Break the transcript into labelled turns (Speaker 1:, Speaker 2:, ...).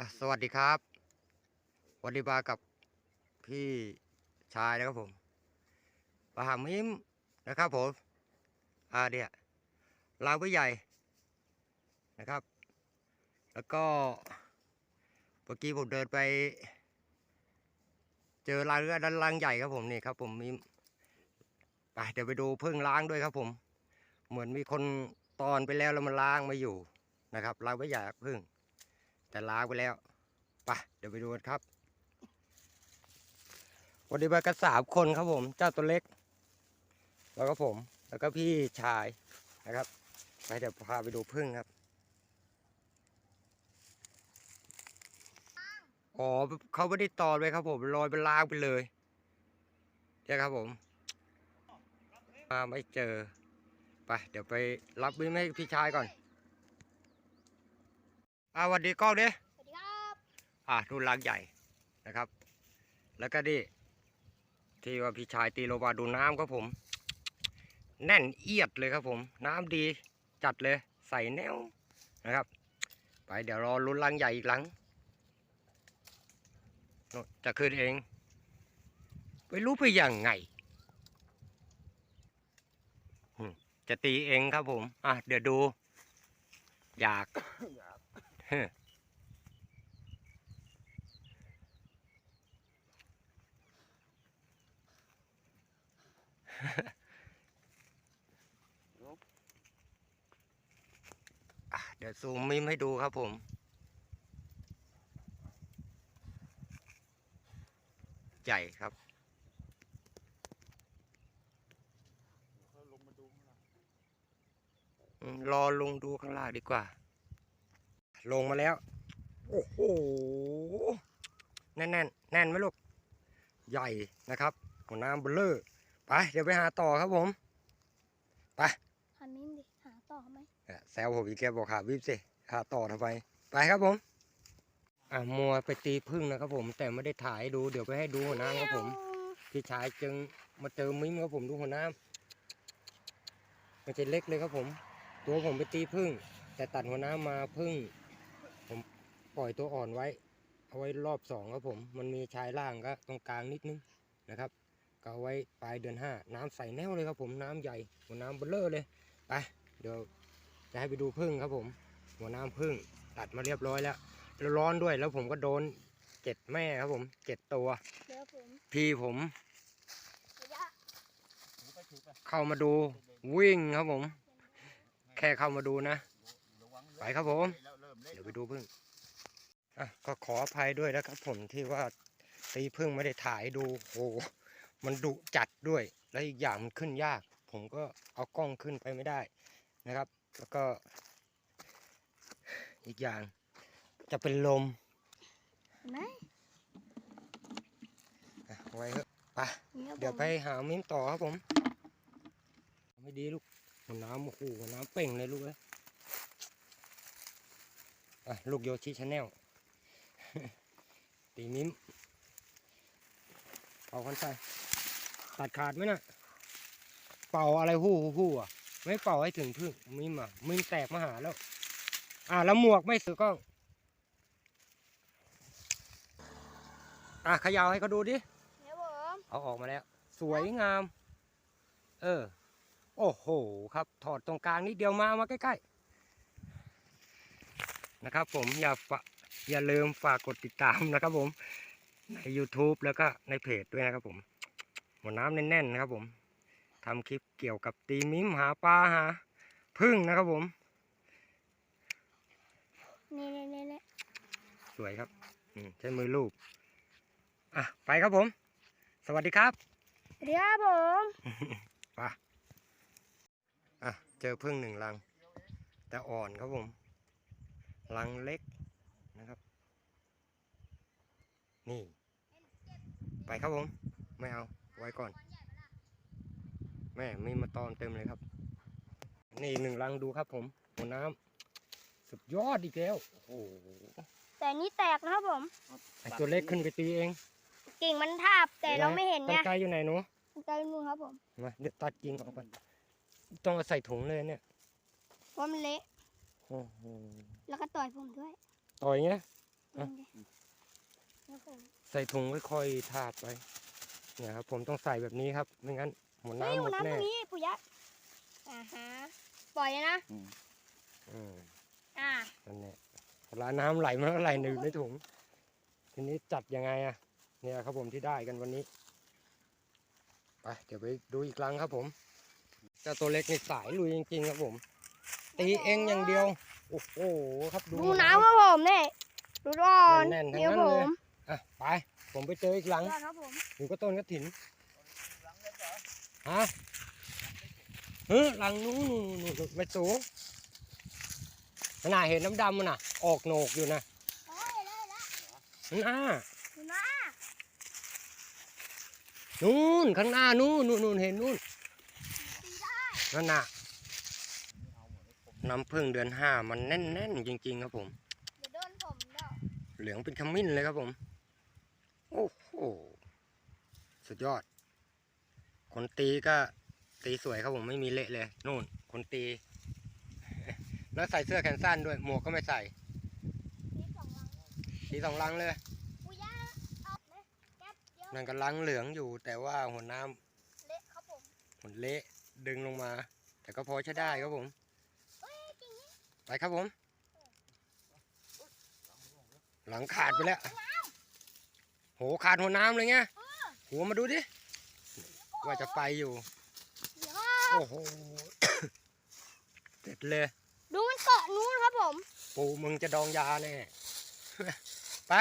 Speaker 1: อะสวัสดีครับ วันนี้มากับพี่ชายนะครับผมปลาหามิมนะครับผม อ่าเนี่ยลาวไว้ใหญ่นะครับ แล้วก็เมื่อกี้ผมเดินไป เจอรางเรือด้านล่างใหญ่ครับผมนี่ครับผมมีไปเดี๋ยวไปดูพึ่งล้างด้วยครับผม เหมือนมีคนตอนไปแล้วแล้วมันล้างไม่อยู่นะครับล้างไว้ใหญ่พึ่ง แต่ล้างไปแล้วไปเดี๋ยวไปดูกันครับวันนี้มากันสามคนครับผม เจ้าตัวเล็ก แล้วก็ผม แล้วก็พี่ชายนะครับไปเดี๋ยวพาไปดูพึ่งครับอ๋อเขาไม่ได้ตอนไว้ครับผมลอยไปลางไปเลยเนี่ยครับผมมาไม่เจอ ไป เดี๋ยวไปรับวิมให้พี่ชายก่อน อ่าสวัสดีกล้องดิ
Speaker 2: สวัสดีครับ
Speaker 1: อ่าดูลางใหญ่นะครับ แล้วก็ดิที่ว่าพี่ชายตีโลบาดูน้ำครับผม แน่นเอียดเลยครับผม น้ำดีจัดเลยใส่แนวนะครับ ไปเดี๋ยวรอลุ้นลังใหญ่อีกหลังโน่นจะขึ้นเองไม่รู้ไปยังไงอืมจะตีเองครับผม อะ เดี๋ยวดู อยากอะ เดี๋ยวซูมมิมให้ดูครับผมใหญ่ครับรอลงดูข้างล่างดีกว่า ลงมาแล้ว โอ้โหแน่นแน่นๆแน่นไหมลูก ใหญ่นะครับ หัวน้ำเบลเลอร์ไปเดี๋ยวไปหาต่อครับผม
Speaker 2: หันนิ้มดิหาต่อไหม
Speaker 1: อะแซวผมอีกแกบอกหาวิบสิหาต่อทำไมไปครับผม อะมัวไปตีพึ่งนะครับผม แต่ไม่ได้ถ่ายให้ดูเดี๋ยวไปให้ดูหัวน้ำครับผมพี่ชายจึงมาเจอมิ้มครับผมดูหัวน้ำมันจะเล็กเลยครับผม ตัวผมไปตีพึ่งแต่ตัดหัวน้ำมาพึ่งผม ปล่อยตัวอ่อนไว้ เอาไว้รอบสองครับผม มันมีชายล่างก็ตรงกลางนิดนึงนะครับ ก็เอาไว้ปลายเดือนห้าน้ำใสแน่วเลยครับผมน้ำใหญ่หัวน้ำเบลเลอร์เลยไปเดี๋ยวจะให้ไปดูพึ่งครับผม หัวน้ำพึ่งตัดมาเรียบร้อยแล้วแล้วร้อนด้วยแล้วผมก็โดนเจ็ดแม่ครับผมเจ็ดตัว
Speaker 2: เดี๋ยวผม
Speaker 1: พี่ผม
Speaker 2: ระยะ
Speaker 1: เข้ามาดูวิ่งครับผม แค่เข้ามาดูนะ ไปครับผม เดี๋ยวไปดูพึ่ง อะก็ขออภัยด้วยนะครับผมที่ว่าตีพึ่งไม่ได้ถ่ายดูโอ้โหมันดุจัดด้วย แล้วอีกอย่างมันขึ้นยาก ผมก็เอากล้องขึ้นไปไม่ได้นะครับ แล้วก็ อีกอย่างจะเป็นลม
Speaker 2: เห็นไหม
Speaker 1: อะเอาไว้เถอะไป
Speaker 2: นี่ครับ
Speaker 1: เดี๋ยว
Speaker 2: ผม
Speaker 1: ไปหามิ้มต่อครับผม ไม่ดีลูกหัวน้ำโอ้โหหัวน้ำเป่งเลยลูกเอ้ยอะลูกโยชิชาแนล ตีมิ้มเป่าคันใส่ตัดขาดไหมน่ะ เป่าอะไรหู้หู้หู้อะ ไม่เป่าให้ถึงพึ่งมิ้มอะมิ้มแตกมาหาแล้ว อะแล้วหมวกไม่ซื้อกล้อง อะเขยาวให้เขาดูดิ
Speaker 2: เดี๋ยวผม
Speaker 1: เอาออกมาแล้ว สวยงาม เออ โอ้โห ครับ ถอดตรงกลางนิดเดียวมามาใกล้ๆ นะครับผมอย่าฝา อย่าลืมฝากกดติดตามนะครับผม ใน YouTube แล้วก็ในเพจด้วยนะครับผม หัวน้ำแน่นๆนะครับผมทำคลิปเกี่ยวกับตีมิมหาปลาหาพึ่งนะครับผม
Speaker 2: นี่นี่นี่นี่
Speaker 1: สวยครับอืมใช้มือลูบอะไปครับผม สวัสดีครับ
Speaker 2: เดี๋ยวผม
Speaker 1: ไปอะเจอพึ่งหนึ่งรัง แต่อ่อนครับผม รังเล็กนะครับ นี่ ไปครับผม ไม่เอา ไว้ก่อน แม่มีมาตอมเต็มเลยครับ นี่อีกหนึ่งรังดูครับผมหัวน้ำสุดยอดอีกแล้ว โอ้โห
Speaker 2: แต่นี่แตกนะครับผม
Speaker 1: ไอตัวเล็กขึ้นไปตีเอง
Speaker 2: กิ่งมันทาบแต่เราไม่เห็น
Speaker 1: ต้
Speaker 2: ไง
Speaker 1: นไกลอยู่ไหนหนู
Speaker 2: ไกลมือครับผม
Speaker 1: มาเดี๋ยวตัดกิ่งออกไปต้องเอาใส่ถุงเลยเนี่ย
Speaker 2: เพราะมันเละ
Speaker 1: โอ้โห
Speaker 2: แล้วก็ต่อยผมด้วย
Speaker 1: ต่อยเงี้ยอะ
Speaker 2: นี่ครับผม
Speaker 1: ใส่ถุงค่อยๆทาดไปเนี่ยครับผมต้องใส่แบบนี้ครับไม่งั้นหัว
Speaker 2: เฮ้ย
Speaker 1: น้ำหม
Speaker 2: หัว
Speaker 1: ด
Speaker 2: น้ำต
Speaker 1: แน่
Speaker 2: รงนี้ปุยยะอ่าฮะปล่อยเลยนะ
Speaker 1: อืม
Speaker 2: อ่า
Speaker 1: นั่นแหละเวลาน้ำไหลมันก็ไหลในอยู่ในถุง ทีนี้จัดยังไงอะเนี่ยครับผมที่ได้กันวันนี้ไปเดี๋ยวไปดูอีกครั้งครับผมเจ้าตัวเล็กนี่สายลุยจริงๆครับผม ตีเองอย่างเดียว โอ้โหครับดู
Speaker 2: ดูน้ำครับผมเนี่ยดูก่อน
Speaker 1: แน่นๆทั้ง
Speaker 2: เดี๋ยว
Speaker 1: นั้น
Speaker 2: ผ
Speaker 1: เลย
Speaker 2: ม
Speaker 1: อะไป ผมไปเจออีกหลัง
Speaker 2: ได้ครับผม
Speaker 1: อยู่ก็ต้นกระถินฮะเฮ้ยหลังนู้นนู่นนู่นนู่นไปสูงขนาดเห็นน้ำดำมันน่ะ ออกโหนกอยู่นะ
Speaker 2: โอ้ยได้แล้ว
Speaker 1: นั่นอะ
Speaker 2: ดูนะ
Speaker 1: นู่นข้างหน้านู่นนู่นนู่นเห็นนู่นนั่นน่ะน้ำพึ่งเดือนห้ามันแน่นๆจริง ๆ ครับผม
Speaker 2: เดี๋ยวโดนผมเดี๋ยว
Speaker 1: เหลืองเป็นขมิ้นเลยครับผม โอ้โหสุดยอด คนตีก็ตีสวยครับผมไม่มีเละเลยนู่น คนตี แล้วใส่เสื้อแขนสั้นด้วย หมวกก็ไม่ใส่
Speaker 2: นี่สองลังเลย
Speaker 1: ตีสองลังเลย
Speaker 2: ปุยยะเอาเลยแก๊ปเยอะ
Speaker 1: นั่นก็ลังเหลืองอยู่ แต่ว่าหัวน้ำ
Speaker 2: เละครับผม
Speaker 1: มันเละดึงลงมา แต่ก็พอใช้ได้ครับผม
Speaker 2: เฮ้ยจริงนี่
Speaker 1: ไปครับผม หลังขาดไปแล้ว โหขาดหัวน้ำเลยไงหัวมาดูดิ ว่าจะไปอยู่
Speaker 2: เดี๋ยว
Speaker 1: โอ้โหเสร็จเลย
Speaker 2: ดูมันเกาะนู้นครับผม
Speaker 1: ปูมึงจะดองยาแน่ ไป